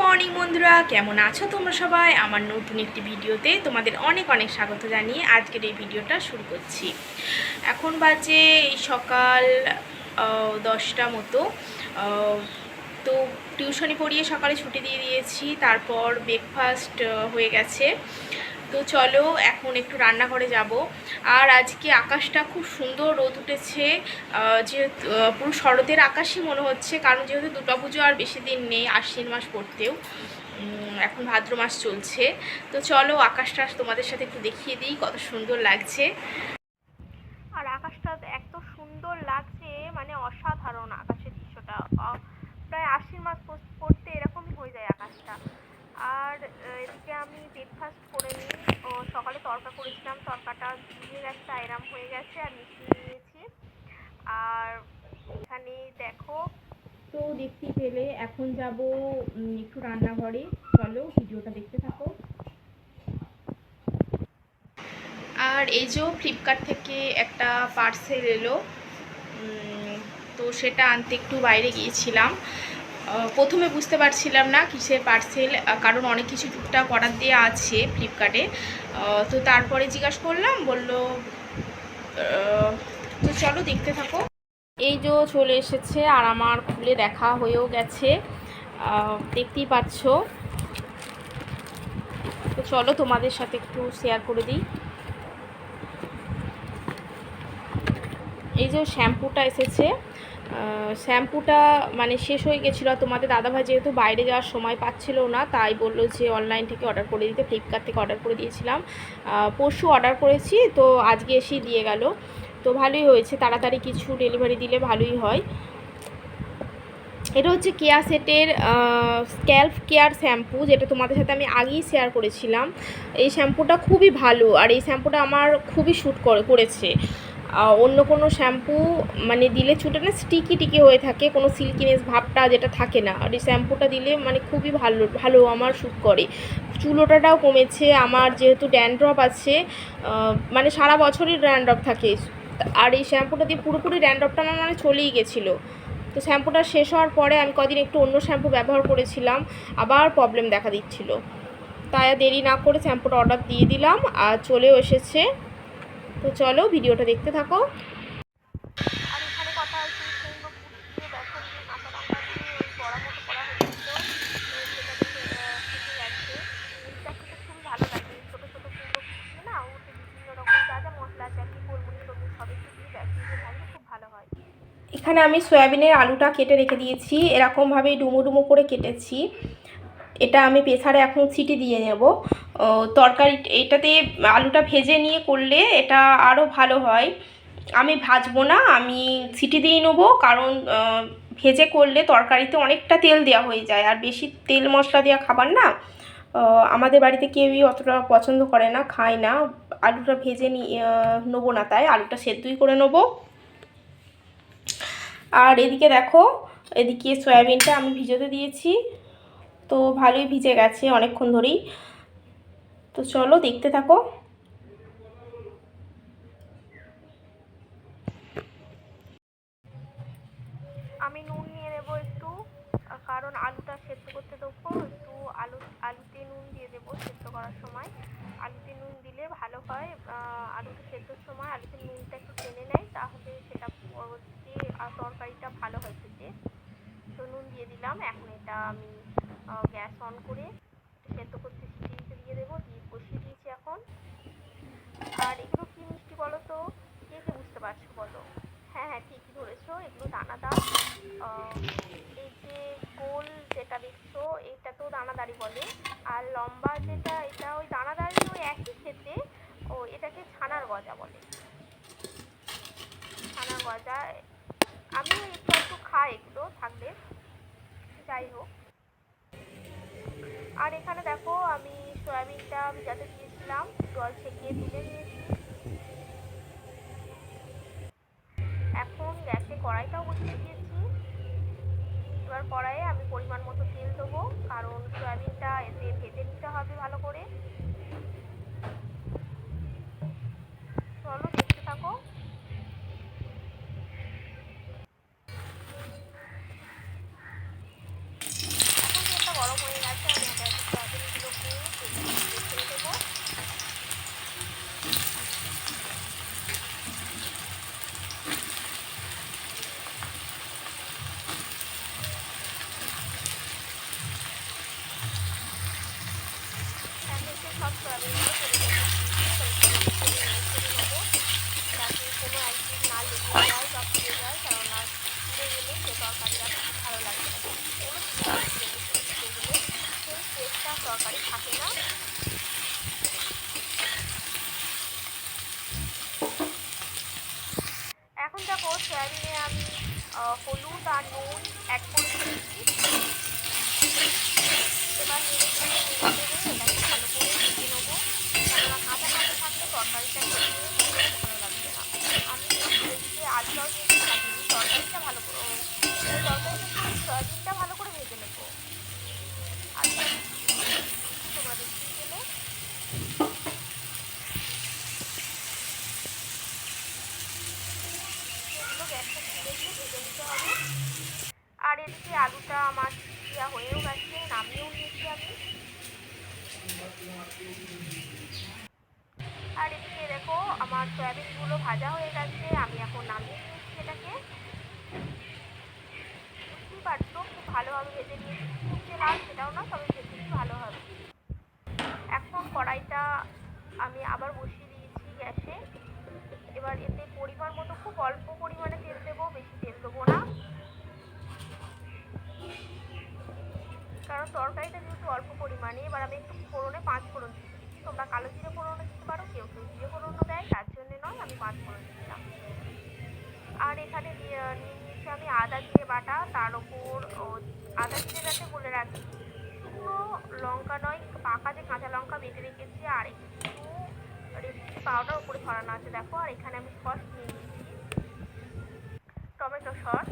Morning বন্ধুরা। কেমন আছো তোমরা সবাই? আমার নতুন একটি ভিডিওতে তোমাদের অনেক অনেক স্বাগত জানিয়ে আজকের এই ভিডিওটা শুরু করছি। এখন বাজে সকাল দশটা মতো। তো টিউশনি পড়িয়ে সকালে ছুটি দিয়ে দিয়েছি। তারপর ব্রেকফাস্ট হয়ে গেছে। তো চলো এখন একটু রান্নাঘরে যাব। আর আজকে আকাশটা খুব সুন্দর রোদ উঠেছে। যেহেতু পুরো শরতের আকাশই মনে হচ্ছে, কারণ যেহেতু দুর্গাপুজো আর বেশি দিন নেই, আশ্বিন মাস পড়তেও। এখন ভাদ্র মাস চলছে। তো চলো আকাশটা তোমাদের সাথে একটু দেখিয়ে দিই কত সুন্দর লাগছে আর আকাশটা এত সুন্দর লাগছে মানে অসাধারণ আকাশের দৃশ্যটা আহ, প্রায় আশ্বিন মাস পড়- পড়তে এরকমই হয়ে যায় আকাশটা আর আহ, এদিকে আমি ব্রেকফাস্ট করে নিই ও সকালে তরকা করেছিলাম ধুয়ে গেছে আয়রাম হয়ে গেছে, আর মিশিয়ে নিয়েছি। আর এখানে দেখো, তো দেখতে পেলে এখন যাব একটু রান্নাঘরে। চলো, ভিডিওটা দেখতে থাকো। আর এই যে ফ্লিপকার্ট থেকে একটা পার্সেল এলো তো সেটা আনতে একটু বাইরে গিয়েছিলাম। প্রথমে বুঝতে পারছিলাম না কিসের পার্সেল কারণ অনেক কিছু টুকটাক অর্ডার দেওয়া আছে ফ্লিপকার্টে তো তারপরে জিজ্ঞাসা করলাম, বলল তো চলো দেখতে থাকো। এই যে চলে এসেছে আর আমার খুলে দেখা হয়েও গেছে। দেখতেই পাচ্ছ। তো চলো তোমাদের সাথে একটু শেয়ার করে দিই। এই যে শ্যাম্পুটা এসেছে। শ্যাম্পুটা মানে শেষ হয়ে গেছিল তোমাদের দাদাভাই যেহেতু বাইরে যাওয়ার সময় পাচ্ছিল না, তাই বলল যে অনলাইন থেকে অর্ডার করে দিতে ফ্লিপকার্ট থেকে অর্ডার করে দিয়েছিলাম। পরশু অর্ডার করেছি, তো আজকে এসেই দিয়ে গেল। তো ভালোই হয়েছে, তাড়াতাড়ি কিছু ডেলিভারি দিলে ভালোই হয়। এটা হচ্ছে কেয়া সেটের স্ক্যাল্প কেয়ার শ্যাম্পু যেটা তোমাদের সাথে আমি আগেই শেয়ার করেছিলাম। এই শ্যাম্পুটা খুবই ভালো, আর এই শ্যাম্পুটা আমার খুবই শ্যুট করে, করেছে। অন্য কোনো শ্যাম্পু মানে দিলে চুলটা না স্টিকি টিকি হয়ে থাকে, কোনো সিল্কিনেস ভাবটা যেটা থাকে না। আর এই শ্যাম্পুটা দিলে মানে খুবই ভালো ভালো আমার শ্যুট করে। চুলোটাটাও কমেছে, আমার যেহেতু ড্যান্ড্রপ আছে মানে সারা বছরই ড্যান্ড্রপ থাকে। আর এই শ্যাম্পুটা দিয়ে পুরোপুরি ড্যান্ড্রপটা আমার মানে চলেই গেছিল। তো শ্যাম্পুটা শেষ হওয়ার পরে আমি কদিন একটু অন্য শ্যাম্পু ব্যবহার করেছিলাম, আবার প্রবলেম দেখা দিচ্ছিল। তাই দেরি না করে শ্যাম্পুটা অর্ডার দিয়ে দিলাম, আর চলেও এসেছে। তো চলো ভিডিওটা দেখতে থাকো। আর এখানে হয়। আমি সয়াবিনের আলুটা কেটে রেখে দিয়েছি। এরকমভাবে ডুমো ডুমো করে কেটেছি। এটা আমি প্রেসারে এখন সিটি দিয়ে নেব। তরকারি এটাতে আলুটা ভেজে নিয়ে করলে এটা আরও ভালো হয়। আমি ভাজবো না আমি সিটি দিয়ে নেব কারণ ভেজে করলে তরকারিতে অনেকটা তেল দেওয়া হয়ে যায়। আর বেশি তেল মশলা দেওয়া খাবার না আমাদের বাড়িতে কেউই অতটা পছন্দ করে না খায় না। আলুটা ভেজে নি আহ, নেব না তাই আলুটা সেদ্ধই করে নেব। আর এদিকে দেখো এদিকে সয়াবিনটা আমি ভিজোতে দিয়েছি। তো ভালোই ভিজে গেছে অনেকক্ষণ ধরেই। তো চলো দেখতে থাকো। আমি নুন নিয়ে নেব একটু কারণ আলুটা সেদ্ধ করতে দেবো একটু আলু আলুতে নুন দিয়ে দেবো সেদ্ধ করার সময়। আলুতে নুন দিলে ভালো হয় আলুতে সেদ্ধর সময় আলুতে নুনটা একটু টেনে নেয় তাহলে সেটা পরবর্তীতে আহ, তরকারিটা ভালো হয় খেতে। তো নুন দিয়ে দিলাম এখন এটা আমি গ্যাস অন করে সেদ্ধ করতে দিয়ে দেবো দিয়ে বসিয়ে দিয়েছি এখন। আর এগুলো কি মিষ্টি বলো তো? কে কে বুঝতে পারছ বলো? হ্যাঁ হ্যাঁ ঠিকই ধরেছো। এগুলো দানাদার। এই যে গোল যেটা দেখছ এটা তো দানাদারি বলে। আর লম্বা যেটা, এটা ওই দানাদারি ওই একই খেতে। ও, এটাকে ছানার গজা বলে। ছানার গজা। আমিও একটু একটু খাই এগুলো থাকলে। যাই হোক। আর এখানে দেখো, আমি সয়াবিনটা আমি যাতে দিয়েছিলাম জল ছেঁকিয়ে তুলে নিয়েছি। এখন গ্যাসে কড়াইটাও বসিয়ে দিয়েছি। এবার কড়াইয়ে আমি পরিমাণ মতো তেল দেবো, কারণ সয়াবিনটা এতে ভেজে নিতে হবে ভালো করে চলো দেখতে থাকো এখন তেলটা গরম হয়ে গেছে কড়াই বা পুড়ে যায় কেননা পুড়ে গেলে সে তরকারি আর ভালো লাগবে না ওগুলো যেগুলো সেই টেস্টটা তরকারি থাকে না। এখন দেখো সয়াবিনে আমি হলুদ আর নুন অ্যাড এবার নেড়ে চেড়ে ভালো করে ভেজে নেব। কেননা কাঁচা কাঁচা থাকলে তরকারিটা খেতে ভালো লাগবে না। আমি আলুটাও দিয়েছি তরকারিটা ভালো করে, তরকারিটা একটু সয়াবিনটা ভালো করে ভেজে নেব আলুটা তোমরা দেখিয়ে গেলে এগুলো গ্যাসটা ছেড়ে দিয়ে ভেজে নিতে হবে এদিকে আলুটা আমার দেওয়া হয়েও গেছে, নামিয়েও নিয়েছি আমি। আর এদিকে দেখো, আমার সয়াবিনগুলো ভাজা হয়ে গেছে, আমি এখন নামিয়ে নিয়েছি এটাকে। বুঝতেই পারছ, খুব ভালোভাবে ভেজে নিয়েছি। খুব যে লাল সেটাও না, তবে ভেজে ভালো হবে। এখন কড়াইটা আমি আবার বসিয়ে দিয়েছি গ্যাসে। এবার এতে পরিমাণ মতো, খুব অল্প পরিমাণে তেল দেবো, বেশি তেল দেবো না। কারণ তরকারিটা যেহেতু অল্প পরিমাণে, এবার আমি একটু ফোড়নে পাঁচ ফোড়ন দিচ্ছি। তোমরা কালো জিরে ফোড়নও দিতে পারো, কেউ কেউ জিরে ফোড়নও দেয়, তার জন্যে নয়, আমি পাঁচ ফোড়ন দিচ্ছিলাম। আর এখানে নিয়ে নিয়েছি আমি আদা জিরে বাটা, তার ওপর আদা জিরেটাতে বলে রাখি, শুকনো লঙ্কা নয় পাকা যে কাঁচা লঙ্কা বেটে রেখেছি, আর একটু রেসিপি পাউডার উপরে ছড়ানো আছে, দেখো, আর এখানে আমি সস নিয়ে নিয়েছি। Tomato sauce.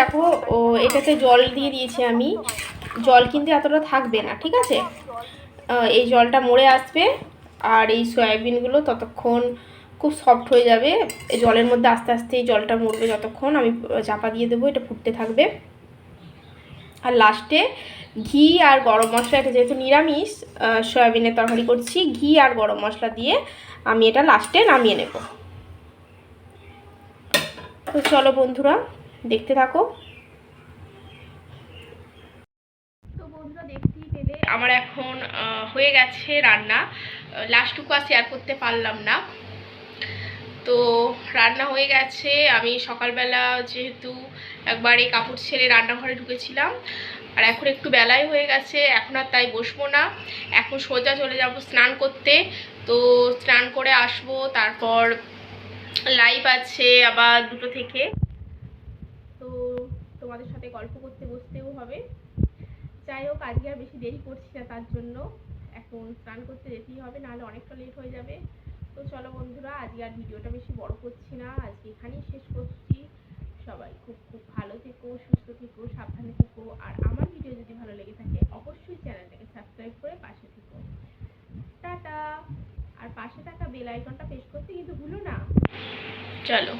দেখো, ও এটাতে জল দিয়ে দিয়েছি আমি। জল কিন্তু এতটা থাকবে না, ঠিক আছে? এই জলটা মরে আসবে আর এই সয়াবিনগুলো ততক্ষণ খুব সফট হয়ে যাবে। জলের মধ্যে আস্তে আস্তে এই জলটা মরবে যতক্ষণ। আমি চাপা দিয়ে দেবো, এটা ফুটতে থাকবে। আর লাস্টে ঘি আর গরম মশলা, এটা যেহেতু নিরামিষ সয়াবিনের তরকারি করছি, ঘি আর গরম মশলা দিয়ে আমি এটা লাস্টে নামিয়ে নেব। তো চলো বন্ধুরা দেখতে থাকো। আমার এখন হয়ে গেছে রান্না। লাস্টটুকু আর শেয়ার করতে পারলাম না। তো রান্না হয়ে গেছে। আমি সকালবেলা যেহেতু একবার এই কাপড় ছেড়ে রান্নাঘরে ঢুকেছিলাম, আর এখন একটু বেলায় হয়ে গেছে, এখন আর তাই বসবো না। এখন সোজা চলে যাব স্নান করতে। তো স্নান করে আসব, তারপর লাইভ আছে আবার দুটো থেকে তো তোমাদের সাথে গল্প করতে বসতেও হবে যাই হোক, আজকে আর বেশি দেরি করছি না তার জন্য। এখন স্নান করতে যেতেই হবে, নাহলে অনেকটা লেট হয়ে যাবে। তো চলো বন্ধুরা, আজকে আর ভিডিওটা বেশি বড় করছি না। আজকে এখানেই শেষ করছি। সবাই খুব খুব ভালো থেকো, সুস্থ থেকো, সাবধানে থেকো। আর আমার ভিডিও যদি ভালো লেগে থাকে, অবশ্যই চ্যানেলটাকে সাবস্ক্রাইব করে পাশে থেকো। টাটা! আর পাশে থাকা বেল আইকনটা প্রেস করতে কিন্তু ভুলো না। চলো।